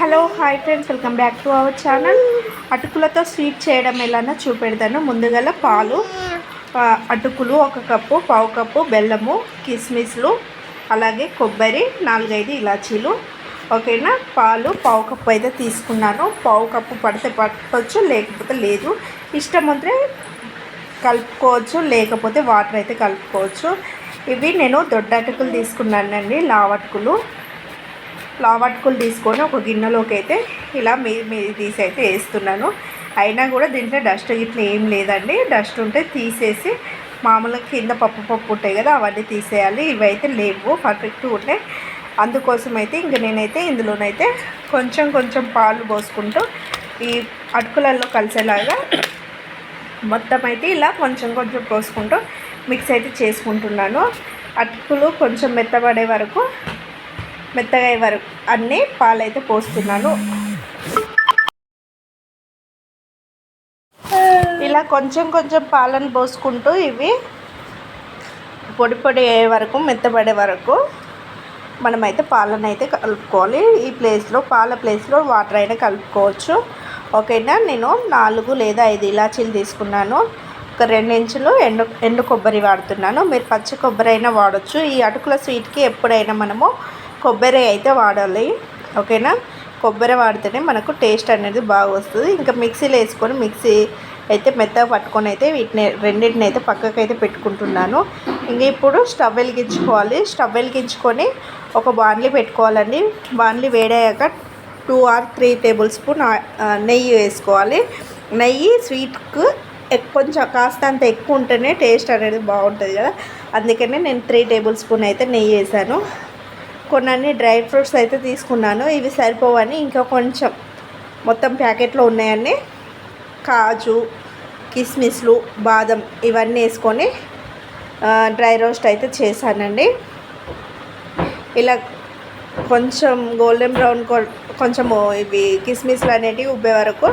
Hello hi friends welcome back to our channel. అటుకులతో sweet చేయడం ఎలానో చూపెడతాను. ముందుగల పాలు అటుకులు ఒక కప్పు పావు కప్పు బెల్లము కిస్మిస్లు అలాగే కొబ్బరి నాలుగైదు ఇలాచీలు. ఓకేనా? పాలు పావు కప్పు అయితే తీసుకున్నాను. పావు కప్పు పడితే పట్టవచ్చు లేకపోతే లేదు. ఇష్టం ఉంటే కలుపుకోవచ్చు లేకపోతే వాటర్ అయితే కలుపుకోవచ్చు. ఇవి నేను దొడ్డ అటుకులు తీసుకున్నానండి లావటుకులు లావటుకులు తీసుకొని ఒక గిన్నెలోకి అయితే ఇలా మీ మీది తీసి అయితే వేస్తున్నాను. అయినా కూడా దీంట్లో డస్ట్ ఇట్లా ఏం లేదండి. డస్ట్ ఉంటే తీసేసి మామూలుగా కింద పప్పు పప్పు ఉంటాయి కదా అవన్నీ తీసేయాలి. ఇవైతే లేవు పర్ఫెక్ట్ ఉంటాయి అందుకోసం అయితే ఇంక నేనైతే ఇందులోనైతే కొంచెం కొంచెం పాలు పోసుకుంటూ ఈ అటుకులలో కలిసేలాగా మొత్తం అయితే ఇలా కొంచెం కొంచెం పోసుకుంటూ మిక్స్ అయితే చేసుకుంటున్నాను. అటుకులు కొంచెం మెత్తబడే వరకు మెత్తగా అయ్యే వరకు అన్నీ పాలైతే పోస్తున్నాను. ఇలా కొంచెం కొంచెం పాలను పోసుకుంటూ ఇవి పొడి పొడి అయ్యే వరకు మెత్తబడే వరకు మనమైతే పాలను అయితే కలుపుకోవాలి. ఈ ప్లేస్లో పాల ప్లేస్లో వాటర్ అయినా కలుపుకోవచ్చు. ఓకేనా? నేను నాలుగు లేదా ఐదు ఇలాచీలు తీసుకున్నాను. ఒక రెండు ఇంచులు ఎండు ఎండు కొబ్బరి వాడుతున్నాను. మీరు పచ్చి కొబ్బరి అయినా వాడచ్చు. ఈ అటుకుల స్వీట్కి ఎప్పుడైనా మనము కొబ్బరి అయితే వాడాలి. ఓకేనా? కొబ్బరి వాడితేనే మనకు టేస్ట్ అనేది బాగా వస్తుంది. ఇంకా మిక్సీలో వేసుకొని మిక్సీ అయితే మెత్తగా పట్టుకొని అయితే వీటిని రెండింటిని అయితే పక్కకు అయితే పెట్టుకుంటున్నాను. ఇంక ఇప్పుడు స్టవ్ వెలిగించుకోవాలి. స్టవ్ వెలిగించుకొని ఒక బాణలి పెట్టుకోవాలండి. బాణలి వేడయ్యాక two or three table spoon నెయ్యి వేసుకోవాలి. నెయ్యి స్వీట్కు కొంచెం కొంచెం కాస్తంత ఎక్కువ ఉంటేనే టేస్ట్ అనేది బాగుంటుంది కదా. అందుకనే నేను త్రీ టేబుల్ స్పూన్ అయితే నెయ్యి వేసాను. కొన్ని డ్రై ఫ్రూట్స్ అయితే తీసుకున్నాను. ఇవి సరిపోవని ఇంకా కొంచెం మొత్తం ప్యాకెట్లో ఉన్నాయన్నీ. కాజు కిస్మిస్లు బాదం ఇవన్నీ వేసుకొని డ్రై రోస్ట్ అయితే చేశానండి. ఇలా కొంచెం గోల్డెన్ బ్రౌన్ కొ- కొంచెము ఇవి కిస్మిస్లు అనేటివి ఉబ్బే వరకు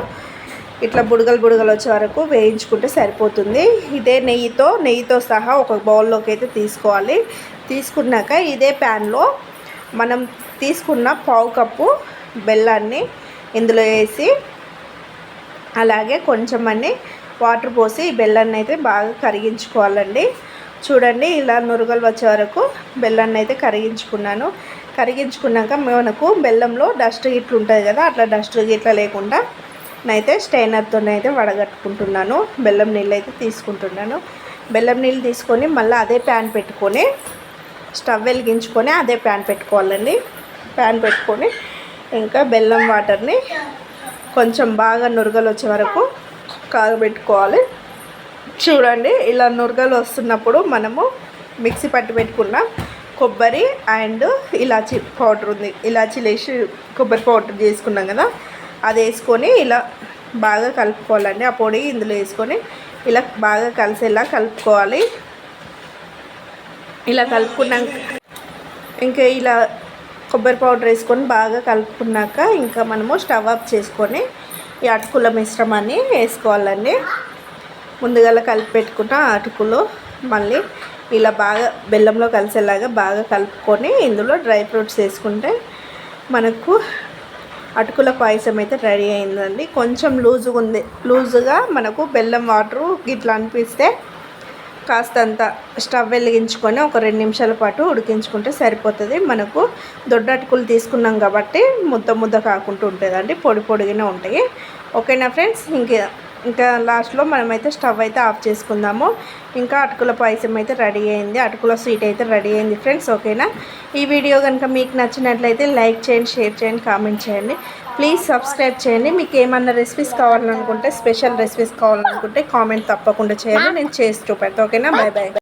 ఇట్లా బుడగలు బుడగలు వచ్చే వరకు వేయించుకుంటే సరిపోతుంది. ఇదే నెయ్యితో నెయ్యితో సహా ఒక బౌల్లోకి అయితే తీసుకోవాలి. తీసుకున్నాక ఇదే ప్యాన్లో మనం తీసుకున్న పావు కప్పు బెల్లాన్ని ఇందులో వేసి అలాగే కొంచెం అన్ని వాటర్ పోసి ఈ బెల్లాన్ని అయితే బాగా కరిగించుకోవాలండి. చూడండి ఇలా నురగలు వచ్చే వరకు బెల్లాన్ని అయితే కరిగించుకున్నాను. కరిగించుకున్నాక మనకు బెల్లంలో డస్ట్ గిట్లు ఉంటుంది కదా అట్లా డస్ట్ గిట్ల లేకుండా నైతే స్టైనర్తో అయితే వడగట్టుకుంటున్నాను. బెల్లం నీళ్ళు అయితే తీసుకుంటున్నాను. బెల్లం నీళ్ళు తీసుకొని మళ్ళీ అదే ప్యాన్ పెట్టుకొని స్టవ్ వెలిగించుకొని అదే ప్యాన్ పెట్టుకోవాలండి. ప్యాన్ పెట్టుకొని ఇంకా బెల్లం వాటర్ని కొంచెం బాగా నురగలు వచ్చే వరకు కాగబెట్టుకోవాలి. చూడండి ఇలా నురగలు వస్తున్నప్పుడు మనము మిక్సీ పట్టి పెట్టుకున్న కొబ్బరి అండ్ ఇలాచి పౌడర్ ఉంది. ఇలాచి లేచి కొబ్బరి పౌడర్ చేసుకున్నాం కదా అది వేసుకొని ఇలా బాగా కలుపుకోవాలండి. ఆ పొడి ఇందులో వేసుకొని ఇలా బాగా కలిసేలా కలుపుకోవాలి. ఇలా కలుపుకున్నాక ఇంకా ఇలా కొబ్బరి పౌడర్ వేసుకొని బాగా కలుపుకున్నాక ఇంకా మనము స్టవ్ ఆఫ్ చేసుకొని ఈ అటుకుల మిశ్రమాన్ని వేసుకోవాలండి. ముందుగా కలిపి పెట్టుకున్న అటుకులు మళ్ళీ ఇలా బాగా బెల్లంలో కలిసేలాగా బాగా కలుపుకొని ఇందులో డ్రై ఫ్రూట్స్ వేసుకుంటే మనకు అటుకుల పాయసం అయితే రెడీ అయిందండి. కొంచెం లూజుగా ఉంది. లూజుగా మనకు బెల్లం వాటరు ఇట్లా అనిపిస్తే కాస్తంత స్టవ్ వెలిగించుకొని ఒక రెండు నిమిషాల పాటు ఉడికించుకుంటే సరిపోతుంది. మనకు దొడ్డటుకులు తీసుకున్నాం కాబట్టి ముద్ద ముద్ద కాకుండా ఉంటుందండి పొడి పొడిగానే ఉంటాయి. ఓకేనా ఫ్రెండ్స్? ఇంకా ఇంకా లాస్ట్లో మనమైతే స్టవ్ అయితే ఆఫ్ చేసుకుందాము. ఇంకా అటుకుల పాయసం అయితే రెడీ అయింది. అటుకుల స్వీట్ అయితే రెడీ అయింది ఫ్రెండ్స్ ఓకేనా? ఈ వీడియో కనుక మీకు నచ్చినట్లయితే లైక్ చేయండి షేర్ చేయండి కామెంట్ చేయండి. ప్లీజ్ సబ్స్క్రైబ్ చేయండి. మీకు ఏమన్నా రెసిపీస్ కావాలనుకుంటే స్పెషల్ రెసిపీస్ కావాలనుకుంటే కామెంట్ తప్పకుండా చేయండి. నేను చేసి చూపెడతాను ఓకేనా? Bye bye.